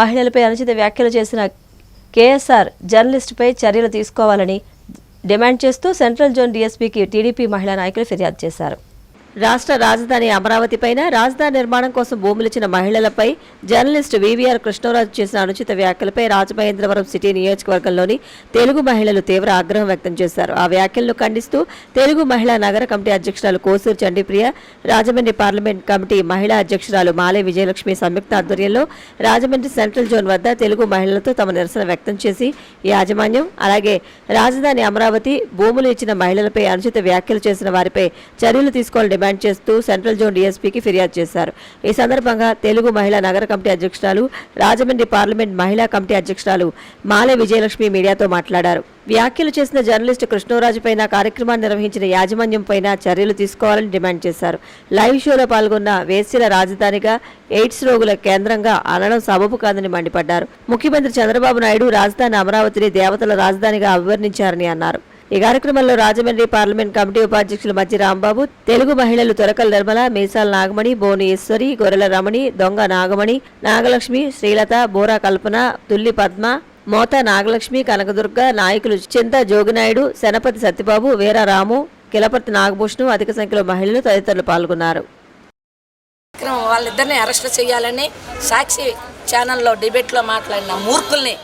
మహిళలపై అనుచిత వ్యాఖ్యలు చేసిన కేఎస్ఆర్ జర్నలిస్టుపై చర్యలు తీసుకోవాలని డిమాండ్ చేస్తూ సెంట్రల్ జోన్ డీఎస్పీకి టీడీపీ మహిళా నాయకులు ఫిర్యాదు చేశారు. రాష్ట్ర రాజధాని అమరావతి పైన రాజధాని నిర్మాణం కోసం భూములిచ్చిన మహిళలపై జర్నలిస్ట్ వివిఆర్ కృష్ణరాజు చేసిన అనుచిత వ్యాఖ్యలపై రాజమహేంద్రవరం సిటీ నియోజకవర్గంలోని తెలుగు మహిళలు తీవ్ర ఆగ్రహం వ్యక్తం చేశారు. ఆ వ్యాఖ్యలను ఖండిస్తూ తెలుగు మహిళా నగర కమిటీ అధ్యక్షురాలు కోసూరు చండీప్రియ రాజమండ్రి పార్లమెంట్ కమిటీ మహిళా అధ్యక్షురాలు మాలే విజయలక్ష్మి సంయుక్త ఆధ్వర్యంలో రాజమండ్రి సెంట్రల్ జోన్ వద్ద తెలుగు మహిళలతో తమ నిరసన వ్యక్తం చేసి యాజమాన్యం అలాగే రాజధాని అమరావతి భూములు ఇచ్చిన మహిళలపై అనుచిత వ్యాఖ్యలు చేసిన వారిపై చర్యలు తీసుకోవాలని డిమాండ్ చేస్తూ సెంట్రల్ జోన్ డీఎస్పీకి ఫిర్యాదు చేశారు. ఈ సందర్భంగా తెలుగు మహిళా నగర కమిటీ అధ్యక్షురాలు రాజమండ్రి పార్లమెంట్ మహిళా కమిటీ అధ్యక్షురాలు మాలే విజయలక్ష్మి మీడియాతో మాట్లాడారు. వ్యాఖ్యలు చేసిన జర్నలిస్టు కృష్ణరాజు పైన కార్యక్రమాన్ని నిర్వహించిన యాజమాన్యం పైన చర్యలు తీసుకోవాలని డిమాండ్ చేశారు. లైవ్ షోలో పాల్గొన్న వేశ్యల రాజధానిగా ఎయిడ్స్ రోగుల కేంద్రంగా అనడం సబబు కాదని మండిపడ్డారు. ముఖ్యమంత్రి చంద్రబాబు నాయుడు రాజధాని అమరావతిని దేవతల రాజధానిగా అభివర్ణించారని అన్నారు. ఈ కార్యక్రమంలో రాజమండ్రి పార్లమెంట్ కమిటీ ఉపాధ్యక్షులు మధ్య రాంబాబు తెలుగు మహిళలు తొరకల నిర్మల మీసాల నాగమణి బోను ఈశ్వరి గొర్రెల రమణి దొంగ నాగమణి నాగలక్ష్మి శ్రీలత బోరా కల్పన తుల్లి పద్మ మోత నాగలక్ష్మి కనకదుర్గ నాయకులు చింత జోగినాయుడు శనపతి సత్యబాబు వీరారాము కిలపర్తి నాగభూషణం అధిక సంఖ్యలో మహిళలు తదితరులు పాల్గొన్నారు. వాళ్ళిద్దరిని అరెస్ట్ చేయాలని సాక్షి ఛానల్లో డిబేట్లో మాట్లాడిన మూర్ఖుల్ని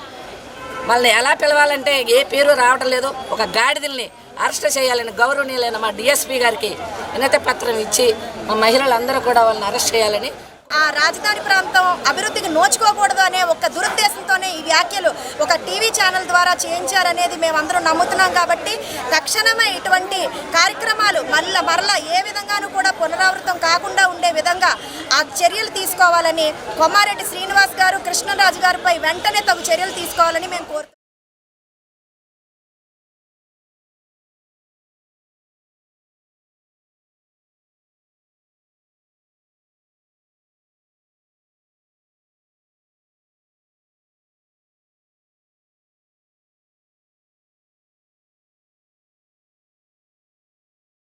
వాళ్ళని ఎలా పిలవాలంటే ఏ పేరు రావటం లేదు. ఒక గాడిదల్ని అరెస్ట్ చేయాలని గౌరవనీయులైన మా డిఎస్పీ గారికి వినతి పత్రం ఇచ్చి మా మహిళలందరూ కూడా వాళ్ళని అరెస్ట్ చేయాలని. ఆ రాజధాని ప్రాంతం అభివృద్ధికి నోచుకోకూడదు అనే ఒక దురుద్దేశంతోనే ఈ వ్యాఖ్యలు ఒక టీవీ ఛానల్ ద్వారా చేయించారనేది మేమందరం నమ్ముతున్నాం కాబట్టి తక్షణమే ఇటువంటి కార్యక్రమాలు మళ్ళీ మరలా ఏ విధంగా పునరావృతం కాకుండా ఉండే విధంగా ఆ చర్యలు తీసుకోవాలని కొమారెడ్డి శ్రీనివాస్ గారు కృష్ణరాజు గారిపై వెంటనే తగు చర్యలు తీసుకోవాలని మేము కోరుతున్నాం.